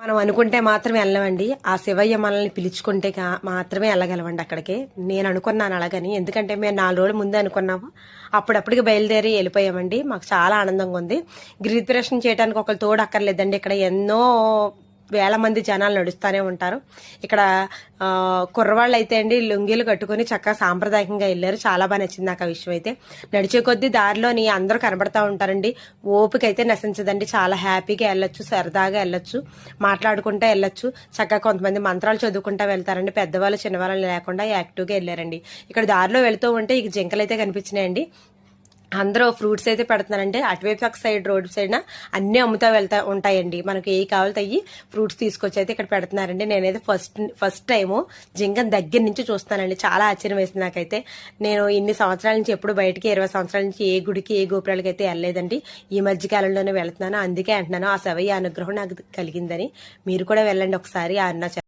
మనం అనుకుంటే మాత్రమే వెళ్ళమండి. ఆ శివయ్య మనల్ని పిలుచుకుంటే మాత్రమే వెళ్ళగలమండి అక్కడికి. నేను అనుకున్నాను అలాగని. ఎందుకంటే మేము నాలుగు రోజుల ముందే అనుకున్నాము. అప్పుడప్పటికి బయలుదేరి వెళ్ళిపోయామండి. మాకు చాలా ఆనందంగా ఉంది. గిరి ప్రదర్శన చేయడానికి ఒకరు తోడు అక్కర్లేదండి ఇక్కడ ఎన్నో వేల మంది జనాలు నడుస్తూనే ఉంటారు. ఇక్కడ కుర్రవాళ్ళు అయితే అండి లుంగీలు కట్టుకొని చక్కగా సాంప్రదాయకంగా వెళ్ళారు. చాలా బాగా నచ్చింది నాకు ఆ విషయం అయితే. నడిచే కొద్దీ దారిలోని అందరూ కనబడతా ఉంటారండి. ఓపిక అయితే నశించదండి. చాలా హ్యాపీగా వెళ్ళొచ్చు సరదాగా వెళ్ళొచ్చు మాట్లాడుకుంటూ వెళ్ళొచ్చు. చక్కగా కొంతమంది మంత్రాలు చదువుకుంటా వెళ్తారండి. పెద్దవాళ్ళు చిన్నవాళ్ళు లేకుండా యాక్టివ్గా వెళ్ళారండి. ఇక్కడ దారిలో వెళ్తూ ఉంటే ఇక జింకలు అయితే కనిపించినాయండి. అందరూ ఫ్రూట్స్ అయితే పెడుతున్నారంటే అటువైపు ఒక సైడ్ రోడ్ సైడ్ అన్నీ అమ్ముతా వెళ్తా ఉంటాయండి. మనకు ఏ కావాలితే అయ్యి ఫ్రూట్స్ తీసుకొచ్చి అయితే ఇక్కడ పెడుతున్నారండి. నేనైతే ఫస్ట్ ఫస్ట్ టైము జింకన్ దగ్గర నుంచి చూస్తానండి చాలా ఆశ్చర్యం వేసింది నాకైతే. నేను ఇన్ని సంవత్సరాల నుంచి ఎప్పుడు బయటికి ఇరవై సంవత్సరాల నుంచి ఏ గుడికి ఏ గోపురాలకి అయితే వెళ్ళలేదండి. ఈ మధ్య కాలంలోనే వెళ్తున్నాను. అందుకే అంటున్నాను ఆ శవయ్య అనుగ్రహం నాకు కలిగిందని. మీరు కూడా వెళ్ళండి ఒకసారి ఆ